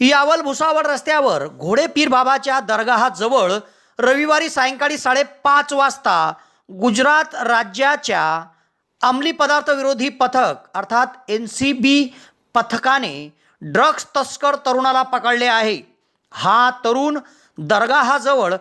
यावल भुसावळ रस्त्यावर घोडेपीर बाबाच्या दर्गाहाजवळ रविवारी सायंकाळी साडेपाच वाजता गुजरात राज्याच्या अंमली पदार्थ विरोधी पथक अर्थात एन सी बी पथकाने ड्रग्ज तस्कर तरुणाला पकडले आहे. हा तरुण दर्गाहाजवळ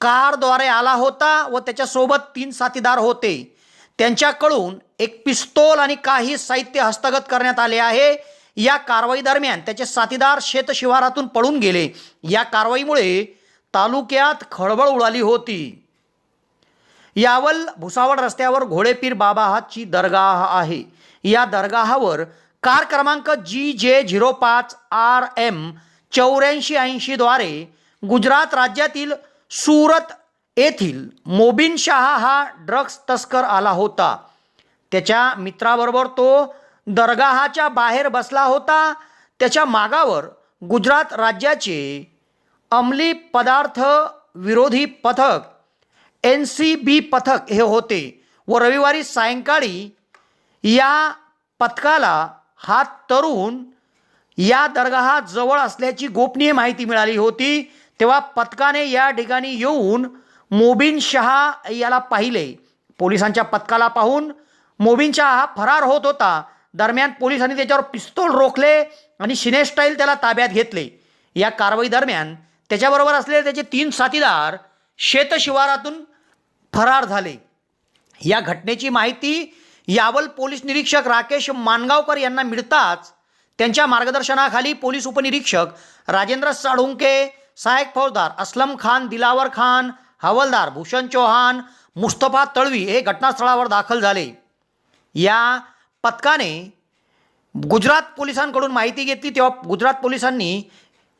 कारद्वारे आला होता व त्याच्यासोबत तीन साथीदार होते. त्यांच्याकडून एक पिस्तोल आणि काही साहित्य हस्तगत करण्यात आले आहे. या कारवाई दरम्यान त्याचे साथीदार शेतशिवारातून पळून गेले. या कारवाईमुळे तालुक्यात खळबळ उडाली होती. यावल भुसावळ रस्त्यावर घोडेपीर बाबा दर्गाह दरगाह आहे. या दरगाहावर कार क्रमांक जी जे झिरो पाच आर एम चौऱ्याऐंशी ऐंशीद्वारे गुजरात राज्यातील सुरत येथील मोबिन शहा हा ड्रग्स तस्कर आला होता. त्याच्या मित्राबरोबर तो दरगाहाच्या बाहेर बसला होता. त्याच्या मागावर गुजरात राज्याचे अंमली पदार्थ विरोधी पथक एन सी बी पथक हे होते व रविवारी सायंकाळी या पथकाला हा तरुण या दरगाहाजवळ असल्याची गोपनीय माहिती मिळाली होती. तेव्हा पथकाने या ठिकाणी येऊन मोबिन शहा याला पाहिले. पोलिसांच्या पथकाला पाहून मोबिन शहा हा फरार होत होता. दरम्यान पोलिसांनी त्याच्यावर पिस्तोल रोखले आणि शिनेस्टाईल त्याला ताब्यात घेतले. या कारवाई दरम्यान त्याच्याबरोबर असलेले त्याचे तीन साथीदार शेतशिवारातून फरार झाले. या घटनेची माहिती यावल पोलीस निरीक्षक राकेश मानगावकर यांना मिळताच त्यांच्या मार्गदर्शनाखाली पोलीस उपनिरीक्षक राजेंद्र साळुंके सहायक फौजदार असलम खान दिलावर खान हवलदार भूषण चौहान मुस्तफा तळवी हे घटनास्थळावर दाखल झाले. या पथकाने गुजरात पोलिसांकडून माहिती घेतली तेव्हा गुजरात पोलिसांनी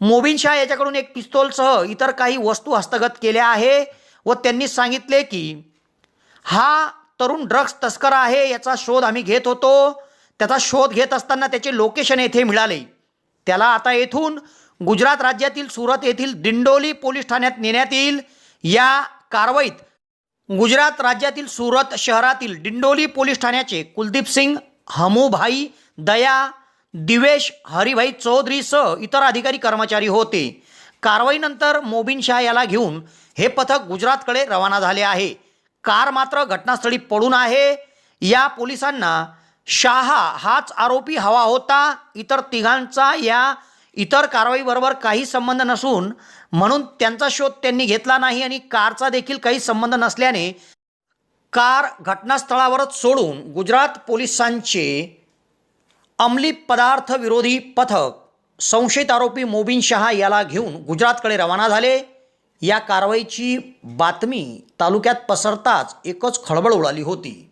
मोबिन शाह याच्याकडून एक पिस्तोलसह इतर काही वस्तू हस्तगत केल्या आहे व त्यांनी सांगितले की हा तरुण ड्रग्ज तस्कर आहे याचा शोध आम्ही घेत होतो. त्याचा शोध घेत असताना त्याचे लोकेशन येथे मिळाले. त्याला आता येथून गुजरात राज्यातील सुरत येथील दिंडोली पोलीस ठाण्यात नेण्यात येईल. या कारवाईत गुजरात राज्यातील सुरत शहरातील दिंडोली पोलीस ठाण्याचे कुलदीप सिंग हमूभाई दया दिवेश हरिभाई चौधरीसह इतर अधिकारी कर्मचारी होते. कारवाईनंतर मोबिन शाह याला घेऊन हे पथक गुजरातकडे रवाना झाले आहे. कार मात्र घटनास्थळी पडून आहे. या पोलिसांना शहा हाच आरोपी हवा होता. इतर तिघांचा या इतर कारवाईबरोबर काही संबंध नसून म्हणून त्यांचा शोध त्यांनी घेतला नाही आणि कारचा देखील काही संबंध नसल्याने कार घटनास्थळावरच सोडून गुजरात पोलिसांचे अंमली पदार्थ विरोधी पथक संशयित आरोपी मोबिन शहा याला घेऊन गुजरातकडे रवाना झाले. या कारवाईची बातमी तालुक्यात पसरताच एकच खळबळ उडाली होती.